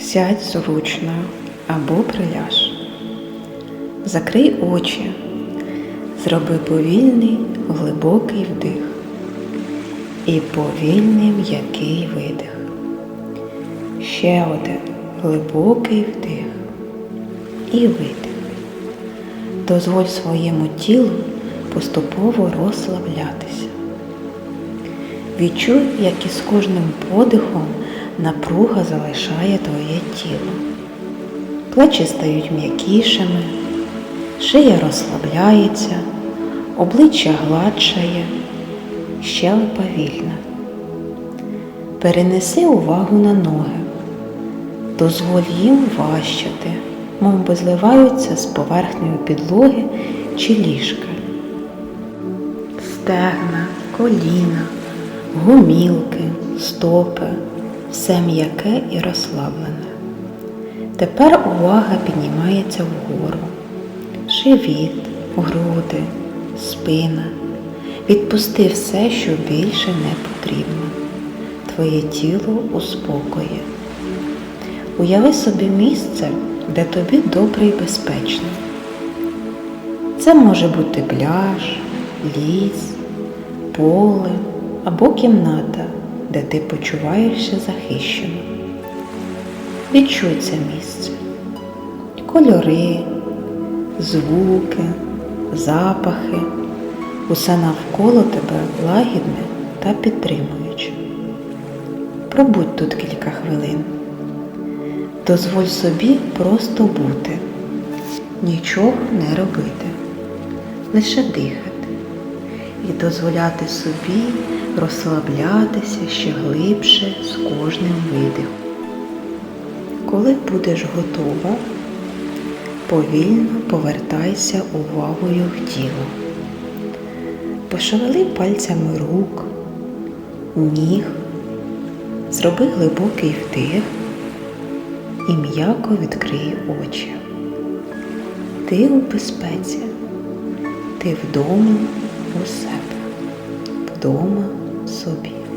Сядь зручно або приляж. Закрий очі, зроби повільний глибокий вдих і повільний м'який видих. Ще один глибокий вдих і видих. Дозволь своєму тілу поступово розслаблятися. Відчуй, як із кожним подихом напруга залишає твоє тіло. Плечі стають м'якішими, шия розслабляється, обличчя гладшає, щелепа вільна. Перенеси увагу на ноги, дозволь їм важчати, мов би зливаються з поверхнею підлоги чи ліжка. Стегна, коліна, гумілки, стопи, все м'яке і розслаблене. Тепер увага піднімається вгору. Живіт, груди, спина. Відпусти все, що більше не потрібно. Твоє тіло у. Уяви собі місце, де тобі добре і безпечно. Це може бути пляж, ліс, поле або кімната, де ти почуваєшся захищено. Відчуй це місце. Кольори, звуки, запахи, усе навколо тебе лагідне та підтримуюче. Пробудь тут кілька хвилин. Дозволь собі просто бути, нічого не робити, лише дихати і дозволяти собі розслаблятися ще глибше з кожним видихом. Коли будеш готова, повільно повертайся увагою в тіло. Пошевели пальцями рук, ніг, зроби глибокий вдих і м'яко відкрий очі. Ти у безпеці, ти вдома у себе, вдома собі.